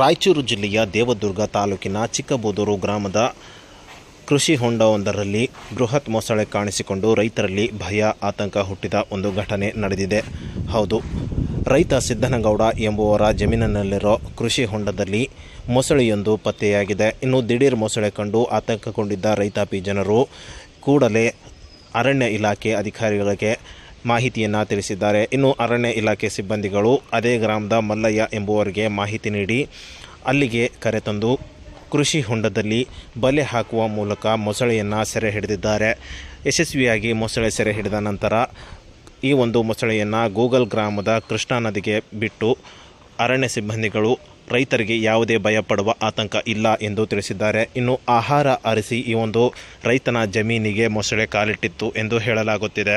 ರಾಯಚೂರು ಜಿಲ್ಲೆಯ ದೇವದುರ್ಗ ತಾಲೂಕಿನ ಚಿಕ್ಕಬೂದೂರು ಗ್ರಾಮದ ಕೃಷಿ ಹೊಂಡವೊಂದರಲ್ಲಿ ಬೃಹತ್ ಮೊಸಳೆ ಕಾಣಿಸಿಕೊಂಡು ರೈತರಲ್ಲಿ ಭಯ, ಆತಂಕ ಹುಟ್ಟಿದ ಒಂದು ಘಟನೆ ನಡೆದಿದೆ. ಹೌದು, ರೈತ ಸಿದ್ದನಗೌಡ ಎಂಬುವರ ಜಮೀನಿನಲ್ಲಿರೋ ಕೃಷಿ ಹೊಂಡದಲ್ಲಿ ಮೊಸಳೆಯೊಂದು ಪತ್ತೆಯಾಗಿದೆ. ಇನ್ನು ದಿಢೀರ್ ಮೊಸಳೆ ಕಂಡು ಆತಂಕಗೊಂಡಿದ್ದ ರೈತಾಪಿ ಜನರು ಕೂಡಲೇ ಅರಣ್ಯ ಇಲಾಖೆ ಅಧಿಕಾರಿಗಳಿಗೆ ಮಾಹಿತಿಯನ್ನು ತಿಳಿಸಿದ್ದಾರೆ. ಇನ್ನು ಅರಣ್ಯ ಇಲಾಖೆ ಸಿಬ್ಬಂದಿಗಳು ಅದೇ ಗ್ರಾಮದ ಮಲ್ಲಯ್ಯ ಎಂಬುವರಿಗೆ ಮಾಹಿತಿ ನೀಡಿ ಅಲ್ಲಿಗೆ ಕರೆತಂದು ಕೃಷಿ ಹೊಂಡದಲ್ಲಿ ಬಲೆ ಹಾಕುವ ಮೂಲಕ ಮೊಸಳೆಯನ್ನು ಸೆರೆ ಹಿಡಿದಿದ್ದಾರೆ. ಯಶಸ್ವಿಯಾಗಿ ಮೊಸಳೆ ಸೆರೆ ಹಿಡಿದ ನಂತರ ಈ ಒಂದು ಮೊಸಳೆಯನ್ನು ಗೂಗಲ್ ಗ್ರಾಮದ ಕೃಷ್ಣಾ ನದಿಗೆ ಬಿಟ್ಟು ಅರಣ್ಯ ಸಿಬ್ಬಂದಿಗಳು ರೈತರಿಗೆ ಯಾವುದೇ ಭಯಪಡುವ ಆತಂಕ ಇಲ್ಲ ಎಂದು ತಿಳಿಸಿದ್ದಾರೆ. ಇನ್ನು ಆಹಾರ ಅರಿಸಿ ಈ ಒಂದು ರೈತನ ಜಮೀನಿಗೆ ಮೊಸಳೆ ಕಾಲಿಟ್ಟಿತ್ತು ಎಂದು ಹೇಳಲಾಗುತ್ತಿದೆ.